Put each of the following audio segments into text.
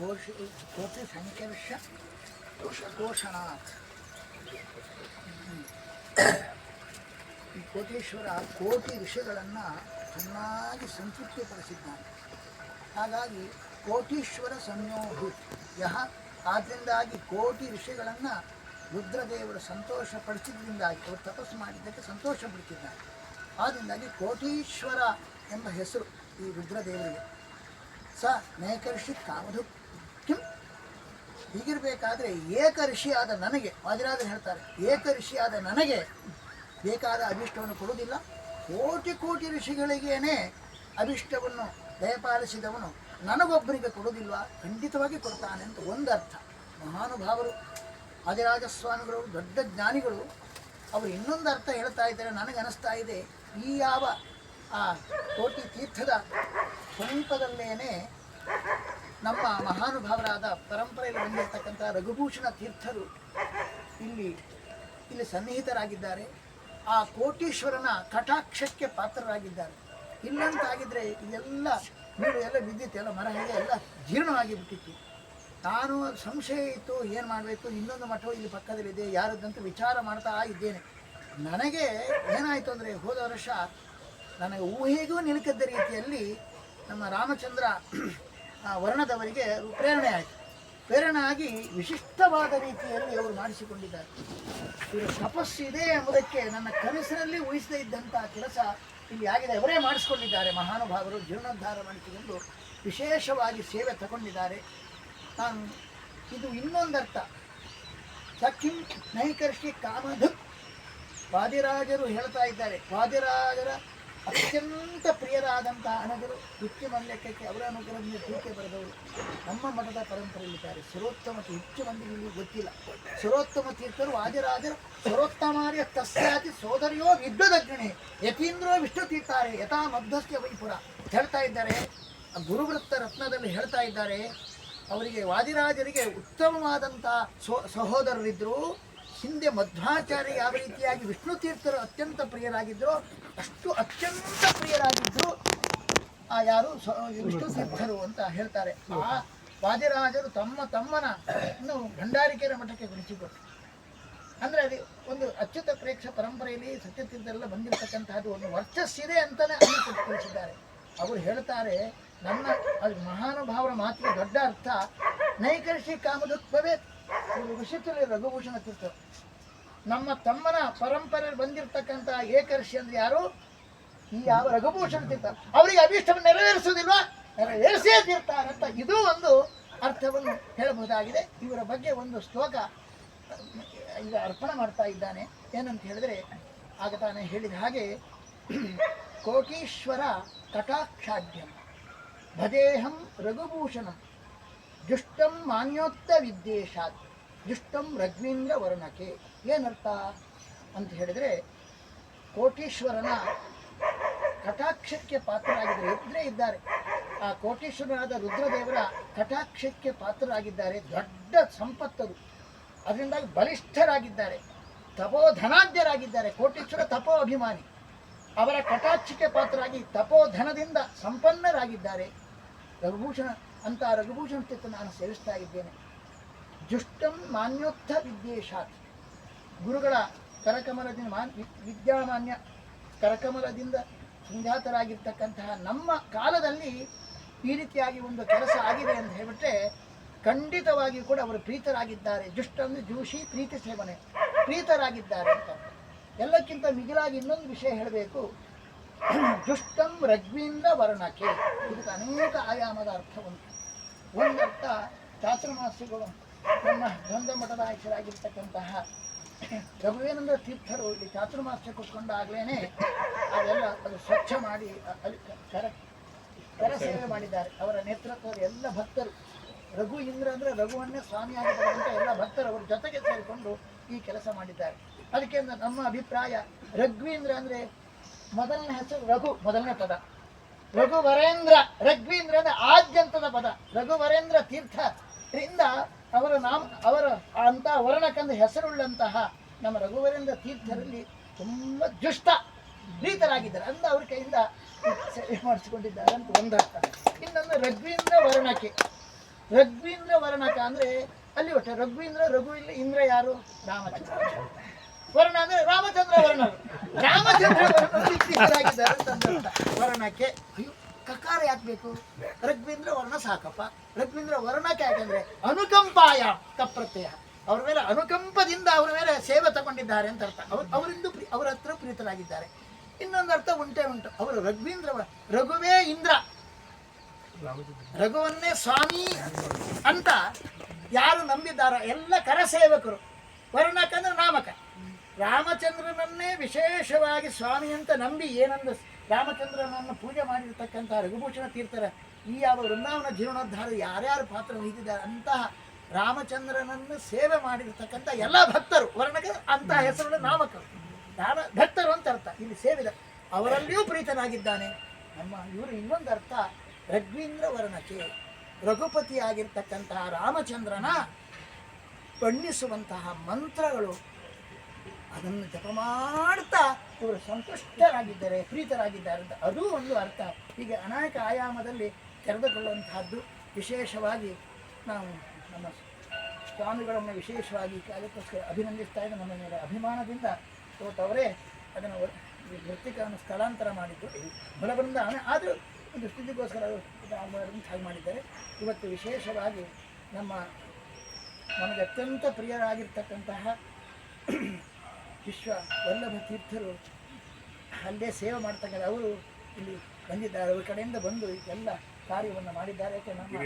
ಕೋಶ ಕೋಷಣಾತ್ ಹ್ಮ್. ಈ ಕೋಟೇಶ್ವರ ಕೋಟಿ ಋಷಿಗಳನ್ನು ಚೆನ್ನಾಗಿ ಸಂತೃಪ್ತಿಪಡಿಸಿದ್ದಾನೆ. ಹಾಗಾಗಿ ಕೋಟೀಶ್ವರ ಸಂಯೋಹಿ ಯಹ ಆದ್ದರಿಂದಾಗಿ ಕೋಟಿ ಋಷಿಗಳನ್ನು ರುದ್ರದೇವರು ಸಂತೋಷ ಪಡಿಸಿದ್ರಿಂದಾಗಿ ಅವರು ತಪಸ್ಸು ಮಾಡಿದ್ದಕ್ಕೆ ಸಂತೋಷ ಪಡ್ತಿದ್ದಾರೆ ಆದ್ದರಿಂದಾಗಿ ಕೋಟೀಶ್ವರ ಎಂಬ ಹೆಸರು ಈ ರುದ್ರದೇವರಿಗೆ. ಸ ನೇಕರ್ಷಿ ಕಾಮಧು ಕಿಂ ಹೀಗಿರಬೇಕಾದ್ರೆ ಏಕ ಋಷಿಯಾದ ನನಗೆ ವಾದಿರಾಜರು ಹೇಳ್ತಾರೆ, ಏಕ ಋಷಿಯಾದ ನನಗೆ ಬೇಕಾದ ಅಭಿಷ್ಟವನ್ನು ಕೊಡುವುದಿಲ್ಲ. ಕೋಟಿ ಕೋಟಿ ಋಷಿಗಳಿಗೇನೆ ಅಭಿಷ್ಟವನ್ನು ದಯಪಾಲಿಸಿದವನು ನನಗೊಬ್ಬರಿಗೆ ಕೊಡುವುದಿಲ್ಲ, ಖಂಡಿತವಾಗಿ ಕೊಡ್ತಾನೆ ಅಂತ ಒಂದರ್ಥ. ಮಹಾನುಭಾವರು ಸ್ವಾಮಿಗಳು ದೊಡ್ಡ ಜ್ಞಾನಿಗಳು, ಅವರು ಇನ್ನೊಂದು ಅರ್ಥ ಹೇಳ್ತಾ ಇದ್ದಾರೆ ನನಗನ್ನಿಸ್ತಾ ಇದೆ. ಈ ಯಾವ ಆ ಕೋಟಿ ತೀರ್ಥದ ಸಮೀಪದಲ್ಲೇನೆ ನಮ್ಮ ಮಹಾನುಭಾವರಾದ ಪರಂಪರೆಯಲ್ಲಿ ಬಂದಿರತಕ್ಕಂಥ ರಘುಭೂಷಣ ತೀರ್ಥರು ಇಲ್ಲಿ ಇಲ್ಲಿ ಸನ್ನಿಹಿತರಾಗಿದ್ದಾರೆ. ಆ ಕೋಟೀಶ್ವರನ ಕಟಾಕ್ಷಕ್ಕೆ ಪಾತ್ರರಾಗಿದ್ದಾರೆ. ಇಲ್ಲಂತಾಗಿದ್ದರೆ ಇದೆಲ್ಲ ನೀರು, ಎಲ್ಲ ಬಿದ್ದಿತ್ತು ಎಲ್ಲ ಮರ ಹೇಗೆ ಎಲ್ಲ ಜೀರ್ಣವಾಗಿ ಬಿಟ್ಟಿತ್ತು ನಾನು ಸಂಶಯ ಇತ್ತು, ಏನು ಮಾಡಬೇಕು, ಇನ್ನೊಂದು ಮಠವು ಇಲ್ಲಿ ಪಕ್ಕದಲ್ಲಿದೆ, ಯಾರದ್ದಂತೂ ವಿಚಾರ ಮಾಡ್ತಾ ಇದ್ದೇನೆ. ನನಗೆ ಏನಾಯಿತು ಅಂದರೆ, ಹೋದ ವರ್ಷ ನನಗೆ ಊಹೆಗೂ ನಿಲುಕದ್ದ ರೀತಿಯಲ್ಲಿ ನಮ್ಮ ರಾಮಚಂದ್ರ ಆ, ವರ್ಣದವರಿಗೆ ಪ್ರೇರಣೆ ಆಯಿತು ಪ್ರೇರಣೆ ಆಗಿ ವಿಶಿಷ್ಟವಾದ ರೀತಿಯಲ್ಲಿ ಅವರು ಮಾಡಿಸಿಕೊಂಡಿದ್ದಾರೆ. ಇವರು ತಪಸ್ಸಿದೆ ಎಂಬುದಕ್ಕೆ ನನ್ನ ಕನಸಿನಲ್ಲಿ ಊಹಿಸದೇ ಇದ್ದಂಥ ಕೆಲಸ ಇಲ್ಲಿ ಆಗಿದೆ. ಅವರೇ ಮಾಡಿಸ್ಕೊಂಡಿದ್ದಾರೆ. ಮಹಾನುಭಾವರು ಜೀರ್ಣೋದ್ಧಾರ ಮಾಡಿಸಿಕೊಂಡು ವಿಶೇಷವಾಗಿ ಸೇವೆ ತಗೊಂಡಿದ್ದಾರೆ. ನಾನು ಇದು ಇನ್ನೊಂದರ್ಥ. ಸಖಿಂ ನೈಕರ್ಷಿ ಕಾಮಧು ವಾದಿರಾಜರು ಹೇಳ್ತಾ ಇದ್ದಾರೆ. ವಾದಿರಾಜರ ಅತ್ಯಂತ ಪ್ರಿಯರಾದಂಥ ಅನಗರು ಮಲ್ಯಕ್ಕೆ ಅವರ ಅನುಗ್ರಹದಿಂದ ಟೀಕೆ ಬರೆದವರು ನಮ್ಮ ಮಠದ ಪರಂಪರೆಯಲ್ಲಿದ್ದಾರೆ ಸುರೋತ್ತಮ ಹೆಚ್ಚು ಇಲ್ಲಿ ಗೊತ್ತಿಲ್ಲ. ಸುರೋತ್ತಮ ತೀರ್ಥರು ವಾಜರಾಜರು, ಸುರೋತ್ತಮಾರ್ಯ ತಸ್ಯಾತಿ ಸೋದರಿಯೋ ವಿದ್ವದಗ್ನಿ, ಯತೀಂದ್ರೋ ವಿಷ್ಣು ತೀರ್ಥಾರೆ ಯಥಾ ಮಧ್ಯಸ್ಯ ವೈಪುರ ಹೇಳ್ತಾ ಇದ್ದಾರೆ. ಗುರುವೃತ್ತ ರತ್ನದಲ್ಲಿ ಹೇಳ್ತಾ ಇದ್ದಾರೆ. ಅವರಿಗೆ ವಾದಿರಾಜರಿಗೆ ಉತ್ತಮವಾದಂಥ ಸೋ ಸಹೋದರರಿದ್ದರು ಹಿಂದೆ ಮಧ್ವಾಚಾರ್ಯ ಯಾವ ರೀತಿಯಾಗಿ ವಿಷ್ಣು ತೀರ್ಥರು ಅತ್ಯಂತ ಪ್ರಿಯರಾಗಿದ್ದರು, ಅಷ್ಟು ಅತ್ಯಂತ ಪ್ರಿಯರಾಗಿದ್ದರು ಆ ಯಾರು? ವಿಷ್ಣು ತೀರ್ಥರು ಅಂತ ಹೇಳ್ತಾರೆ. ಆ ವಾದಿರಾಜರು ತಮ್ಮ ತಮ್ಮನ ಇನ್ನು ಭಂಡಾರಿಕೆರೆ ಮಠಕ್ಕೆ ಗುಣಿಸಿಕೊಟ್ರು ಅಂದರೆ ಅದು ಒಂದು ಅಚ್ಯುತ ಪ್ರೇಕ್ಷ ಪರಂಪರೆಯಲ್ಲಿ ಸತ್ಯತೀರ್ಥರೆಲ್ಲ ಬಂದಿರತಕ್ಕಂತಹದ್ದು ಒಂದು ವರ್ಚಸ್ಸಿದೆ ಅಂತಲೇ ಅನ್ನಿಸಿ ತಿಳಿಸಿದ್ದಾರೆ. ಅವರು ಹೇಳ್ತಾರೆ, ನನ್ನ ಅದು ಮಹಾನುಭಾವರ ಮಾತ್ರ ದೊಡ್ಡ ಅರ್ಥ, ನೈಕರ್ಷಿ ಕಾಮದುತ್ವವೇ ಋಷಿತುಲಿ ರಘುಭೂಷಣ ತೀರ್ಥ ನಮ್ಮ ತಮ್ಮನ ಪರಂಪರೆ ಬಂದಿರತಕ್ಕಂಥ ಏಕರ್ಷಿ ಅಂದ್ರೆ ಯಾರು? ಈ ಯಾವ ರಘುಭೂಷಣ ತೀರ್ಥ ಅವರಿಗೆ ಅಭೀಷ್ಟವನ್ನು ನೆರವೇರಿಸುವುದಿಲ್ವಾ? ನೆರವೇರಿಸೇ ತೀರ್ಥ ಅಂತ ಇದು ಒಂದು ಅರ್ಥವನ್ನು ಹೇಳಬಹುದಾಗಿದೆ. ಇವರ ಬಗ್ಗೆ ಒಂದು ಶ್ಲೋಕ, ಈಗ ಅರ್ಪಣೆ ಮಾಡ್ತಾ ಇದ್ದಾನೆ. ಏನಂತ ಹೇಳಿದ್ರೆ, ಆಗ ತಾನೇ ಹೇಳಿದ ಹಾಗೆ ಕೋಟೀಶ್ವರ ಕಟಾಕ್ಷಾಢ್ಯಂ ಭದೇಹಂ ರಘುಭೂಷಣಂ ಜುಷ್ಟಂ ಮಾನ್ಯೋತ್ತ ವಿದ್ಯೇಶಾತ್ ದುಷ್ಟಂ ರಜ್ಮೀಂದ್ರ ವರ್ಣಕ್ಕೆ ಏನರ್ಥ ಅಂತ ಹೇಳಿದ್ರೆ, ಕೋಟೀಶ್ವರನ ಕಟಾಕ್ಷಕ್ಕೆ ಪಾತ್ರರಾಗಿದ್ದರೆ ಇದ್ದರೆ ಇದ್ದಾರೆ. ಆ ಕೋಟೀಶ್ವರನಾದ ರುದ್ರದೇವರ ಕಟಾಕ್ಷಕ್ಕೆ ಪಾತ್ರರಾಗಿದ್ದಾರೆ, ದೊಡ್ಡ ಸಂಪತ್ತರು ಅದರಿಂದಾಗಿ ಬಲಿಷ್ಠರಾಗಿದ್ದಾರೆ, ತಪೋಧನಾಧ್ಯರಾಗಿದ್ದಾರೆ, ಕೋಟೀಶ್ವರ ತಪೋ ಅಭಿಮಾನಿ. ಅವರ ಕಟಾಕ್ಷಕ್ಕೆ ಪಾತ್ರರಾಗಿ ತಪೋಧನದಿಂದ ಸಂಪನ್ನರಾಗಿದ್ದಾರೆ. ರಘುಭೂಷಣ ಅಂತ ರಘುಭೂಷಣ ತೀರ್ಥ ನಾನು ಸೇವಿಸ್ತಾ ಇದ್ದೇನೆ. ಜುಷ್ಟಂ ಮಾನ್ಯೋತ್ಥ ವಿದ್ಯೇಶಾತ್ ಗುರುಗಳ ಕರಕಮಲದಿಂದ ಮಾನ್ ವಿದ್ಯಾಮಾನ್ಯ ಕರಕಮಲದಿಂದ ಸಂಜಾತರಾಗಿರ್ತಕ್ಕಂತಹ ನಮ್ಮ ಕಾಲದಲ್ಲಿ ಈ ರೀತಿಯಾಗಿ ಒಂದು ಕೆಲಸ ಆಗಿದೆ ಅಂತ ಹೇಳಿಬಿಟ್ರೆ ಖಂಡಿತವಾಗಿಯೂ ಕೂಡ ಅವರು ಪ್ರೀತರಾಗಿದ್ದಾರೆ. ಜುಷ್ಟ ಅಂದ್ರೆ ಜೂಷಿ ಪ್ರೀತಿ ಸೇವನೆ. ಪ್ರೀತರಾಗಿದ್ದಾರೆ ಅಂತ. ಎಲ್ಲಕ್ಕಿಂತ ಮಿಗಿಲಾಗಿ ಇನ್ನೊಂದು ವಿಷಯ ಹೇಳಬೇಕು. ಜುಷ್ಟಂ ರಘ್ವೀಂದ್ರ ವರ್ಣಕ್ಕೆ. ಇದಕ್ಕೆ ಅನೇಕ ಆಯಾಮದ ಅರ್ಥ ಉಂಟು ಒಂದರ್ಥ ಚಾತುರ್ಮಾಸಿಗಳು ನಮ್ಮ ದ್ವಂದ್ವ ಮಠದ ಆಯ್ಕೆಯಾಗಿರ್ತಕ್ಕಂತಹ ರಘುವೇನಂದ್ರ ತೀರ್ಥರು ಇಲ್ಲಿ ಚಾತುರ್ಮಾಸ್ಯ ಕೂತ್ಕೊಂಡಾಗ್ಲೇನೆ ಅದೆಲ್ಲ ಅದು ಸ್ವಚ್ಛ ಮಾಡಿ, ಅಲ್ಲಿ ಕರ ಕರ ಸೇವೆ ಮಾಡಿದ್ದಾರೆ. ಅವರ ನೇತೃತ್ವದ ಎಲ್ಲ ಭಕ್ತರು. ರಘು ಇಂದ್ರ ಅಂದ್ರೆ ರಘುವನ್ನೇ ಸ್ವಾಮಿಯಾಗಿರ್ತಕ್ಕಂಥ ಎಲ್ಲ ಭಕ್ತರು ಅವರ ಜೊತೆಗೆ ಸೇರಿಕೊಂಡು ಈ ಕೆಲಸ ಮಾಡಿದ್ದಾರೆ. ಅದಕ್ಕೆ ನಮ್ಮ ಅಭಿಪ್ರಾಯ, ರಘ್ವೀಂದ್ರ ಅಂದ್ರೆ ಮೊದಲನೇ ಹೆಸರು ರಘು, ಮೊದಲನೇ ಪದ. ರಘುವರೇಂದ್ರ ರಘ್ವೀಂದ್ರ ಅಂದ್ರೆ ಆದ್ಯಂತದ ಪದ. ರಘುವರೇಂದ್ರ ತೀರ್ಥರಿಂದ ಅವರ ನಾಮ, ಅವರ ಅಂತ ವರ್ಣಕಂದ ಹೆಸರುಳ್ಳಂತಹ ನಮ್ಮ ರಘುವರೇಂದ್ರ ತೀರ್ಥರಲ್ಲಿ ತುಂಬ ದುಷ್ಟ, ಪ್ರೀತರಾಗಿದ್ದಾರೆ ಅಂದ ಅವ್ರ ಕೈಯಿಂದ ಮಾಡಿಸಿಕೊಂಡಿದ್ದಾರೆ ಅಂತ ಒಂದರ್ಥ ಇನ್ನೊಂದು ರಘ್ವೀಂದ್ರ ವರ್ಣಕೆ. ರಘ್ವೀಂದ್ರ ವರ್ಣಕ ಅಂದ್ರೆ ಅಲ್ಲಿ ಒಟ್ಟೆ ರಘುವೀಂದ್ರ, ರಘು ಇಲ್ಲ ಇಂದ್ರ ಯಾರು? ರಾಮಚಂದ್ರ. ವರ್ಣ ಅಂದ್ರೆ ರಾಮಚಂದ್ರ ವರ್ಣ ರಾಮಚಂದ್ರ ಅಂದರ್ಥ. ವರ್ಣಕ್ಕೆ ಕಕಾರ ಯಾಕೆ ಬೇಕು ರಘ್ವೀಂದ್ರ ವರ್ಣ ಸಾಕಪ್ಪ. ರಘ್ವೀಂದ್ರ ವರ್ಣಕ್ಕೆ ಯಾಕಂದ್ರೆ ಅನುಕಂಪಾಯ ಕಪ್ರತ್ಯಯ. ಅವ್ರ ಮೇಲೆ ಅನುಕಂಪದಿಂದ ಅವರ ಮೇಲೆ ಸೇವೆ ತಗೊಂಡಿದ್ದಾರೆ ಅಂತ ಅರ್ಥ. ಅವ್ರು ಅವರಿಂದ ಅವರ ಹತ್ರ ಪ್ರೀತರಾಗಿದ್ದಾರೆ. ಇನ್ನೊಂದು ಅರ್ಥ ಉಂಟೆ ಉಂಟು. ಅವರು ರಘ್ವೀಂದ್ರ ರಘುವೇ ಇಂದ್ರ. ರಘುವನ್ನೇ ಸ್ವಾಮಿ ಅಂತ ಯಾರು ನಂಬಿದ್ದಾರೋ ಎಲ್ಲ ಕರ ಸೇವಕರು ವರ್ಣಕಂದ್ರೆ ನಾಮಕ. ರಾಮಚಂದ್ರನನ್ನೇ ವಿಶೇಷವಾಗಿ ಸ್ವಾಮಿ ಅಂತ ನಂಬಿ ಏನಂದು ರಾಮಚಂದ್ರನನ್ನು ಪೂಜೆ ಮಾಡಿರ್ತಕ್ಕಂಥ ರಘುಭೂಷಣ ತೀರ್ಥರ ಈ ಯಾವ ವೃಂದಾವನ ಜೀರ್ಣೋದ್ಧಾರ ಯಾರ್ಯಾರು ಪಾತ್ರ ವಹಿಸಿದ್ದಾರೆ ಅಂತಹ ರಾಮಚಂದ್ರನನ್ನು ಸೇವೆ ಮಾಡಿರ್ತಕ್ಕಂಥ ಎಲ್ಲ ಭಕ್ತರು ವರ್ಣಕ ಅಂತಹ ಹೆಸರುಗಳ ನಾಮಕರು. ರಾಮ ಭಕ್ತರು ಅಂತ ಅರ್ಥ ಇಲ್ಲಿ ಸೇವಿದ ಅವರಲ್ಲಿಯೂ ಪ್ರೀತನಾಗಿದ್ದಾನೆ. ನಮ್ಮ ಇವರು ಇನ್ನೊಂದು ಅರ್ಥ ರಘ್ವೀಂದ್ರ ವರ್ಣಕ್ಕೆ ರಘುಪತಿಯಾಗಿರ್ತಕ್ಕಂತಹ ರಾಮಚಂದ್ರನ ಬಣ್ಣಿಸುವಂತಹ ಮಂತ್ರಗಳು ಅದನ್ನು ಜಪ ಮಾಡ್ತಾ ಇವರು ಸಂತುಷ್ಟರಾಗಿದ್ದಾರೆ, ಪ್ರೀತರಾಗಿದ್ದಾರೆ ಅಂತ ಅದೂ ಒಂದು ಅರ್ಥ. ಹೀಗೆ ಅನೇಕ ಆಯಾಮದಲ್ಲಿ ತೆರೆದುಕೊಳ್ಳುವಂತಹದ್ದು ವಿಶೇಷವಾಗಿ ನಾವು ನಮ್ಮ ಸ್ವಾಮಿಗಳನ್ನು ವಿಶೇಷವಾಗಿ ಅದಕ್ಕೋಸ್ಕರ ಅಭಿನಂದಿಸ್ತಾ ಇದ್ದ ನಮ್ಮ ಮೇಲೆ ಅಭಿಮಾನದಿಂದ ಅವರೇ ಅದನ್ನು ವೃತ್ತಿಕವನ್ನು ಸ್ಥಳಾಂತರ ಮಾಡಿದ್ದು. ಬಲಬೃಂದಾವನ ಆದರೂ ಒಂದು ಸ್ಥಿತಿಗೋಸ್ಕರ ಹಾಗೆ ಮಾಡಿದ್ದಾರೆ. ಇವತ್ತು ವಿಶೇಷವಾಗಿ ನಮ್ಮ, ನಮಗೆ ಅತ್ಯಂತ ಪ್ರಿಯರಾಗಿರ್ತಕ್ಕಂತಹ ವಿಶ್ವ ವಲ್ಲಭ ತೀರ್ಥರು ಅಲ್ಲೇ ಸೇವೆ ಮಾಡ್ತಕ್ಕಂಥ ಅವರು ಇಲ್ಲಿ ಬಂದಿದ್ದಾರೆ. ಅವ್ರ ಕಡೆಯಿಂದ ಬಂದು ಎಲ್ಲ ಕಾರ್ಯವನ್ನು ಮಾಡಿದ್ದಾರೆ ಯಾಕೆ ನಮ್ಮ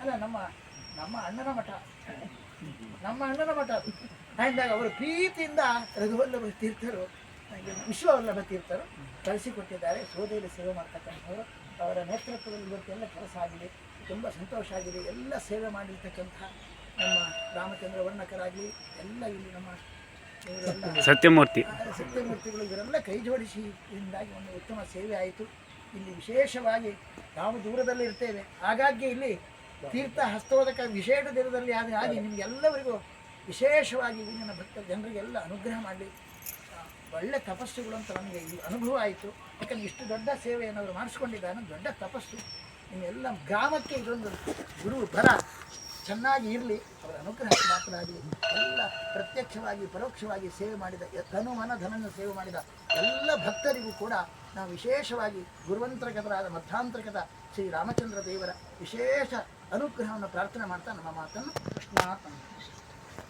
ಅಲ್ಲ ನಮ್ಮ ನಮ್ಮ ಅಣ್ಣನ ಮಠ. ನಮ್ಮ ಅಣ್ಣನ ಮಠ. ಅದು. ಅಂದಾಗ ಅವರು ಪ್ರೀತಿಯಿಂದ ರಘುವಲ್ಲಭ ತೀರ್ಥರು ವಿಶ್ವ ವಲ್ಲಭ ತೀರ್ಥರು ಕಳಿಸಿಕೊಟ್ಟಿದ್ದಾರೆ. ಸೋದೆಯಲ್ಲಿ ಸೇವೆ ಮಾಡ್ತಕ್ಕಂಥವರು ಅವರ ನೇತೃತ್ವದಲ್ಲಿ ಇವತ್ತೆಲ್ಲ ಕೆಲಸ ಆಗಿದೆ. ತುಂಬ ಸಂತೋಷ ಆಗಿದೆ. ಎಲ್ಲ ಸೇವೆ ಮಾಡಿರ್ತಕ್ಕಂಥ ನಮ್ಮ ರಾಮಚಂದ್ರ ವರ್ಣಕರಾಗಲಿ ಎಲ್ಲ ಇಲ್ಲಿ ನಮ್ಮ ಸತ್ಯಮೂರ್ತಿ. ಸತ್ಯಮೂರ್ತಿಗಳು ಇವರೆಲ್ಲ ಕೈ ಜೋಡಿಸಿ ಇದರಿಂದಾಗಿ ಒಂದು ಉತ್ತಮ ಸೇವೆ ಆಯಿತು. ಇಲ್ಲಿ ವಿಶೇಷವಾಗಿ ನಾವು ದೂರದಲ್ಲಿ ಇರ್ತೇವೆ. ಹಾಗಾಗಿ ಇಲ್ಲಿ ತೀರ್ಥ ಹಸ್ತೋದಕ ವಿಶೇಷ ದಿನದಲ್ಲಿ ಆಗಿ ಆಗಿ ನಿಮಗೆಲ್ಲರಿಗೂ ವಿಶೇಷವಾಗಿ ಇಲ್ಲಿನ ಭಕ್ತ ಜನರಿಗೆಲ್ಲ ಅನುಗ್ರಹ ಮಾಡಲಿ ಒಳ್ಳೆ ತಪಸ್ಸುಗಳು ಅಂತ ಇಲ್ಲಿ ಅನುಭವ ಆಯಿತು. ಯಾಕಂದರೆ ಇಷ್ಟು ದೊಡ್ಡ ಸೇವೆಯನ್ನು ಅವರು ಮಾಡಿಸ್ಕೊಂಡಿದ್ದಾನೆ ದೊಡ್ಡ ತಪಸ್ಸು. ನಿಮ್ಮೆಲ್ಲ ಗ್ರಾಮಕ್ಕೆ ಇದೊಂದು ಗುರು ಬರ. ಚೆನ್ನಾಗಿ ಇರಲಿ, ಅವರ ಅನುಗ್ರಹ ಮಾತನಾಡಲಿ ಎಲ್ಲ ಪ್ರತ್ಯಕ್ಷವಾಗಿ, ಪರೋಕ್ಷವಾಗಿ ಸೇವೆ ಮಾಡಿದ ಧನು ಮನ ಧನನ್ನು ಸೇವೆ ಮಾಡಿದ ಎಲ್ಲ ಭಕ್ತರಿಗೂ ಕೂಡ ನಾವು ವಿಶೇಷವಾಗಿ ಗುರುವಂತರ್ಗತರಾದ ಮಧ್ಯಾಂತರ್ಗತ ಶ್ರೀ ರಾಮಚಂದ್ರ ದೇವರ ವಿಶೇಷ ಅನುಗ್ರಹವನ್ನು ಪ್ರಾರ್ಥನೆ ಮಾಡ್ತಾ ನಮ್ಮ ಮಾತನ್ನು ಕೃಷ್ಣ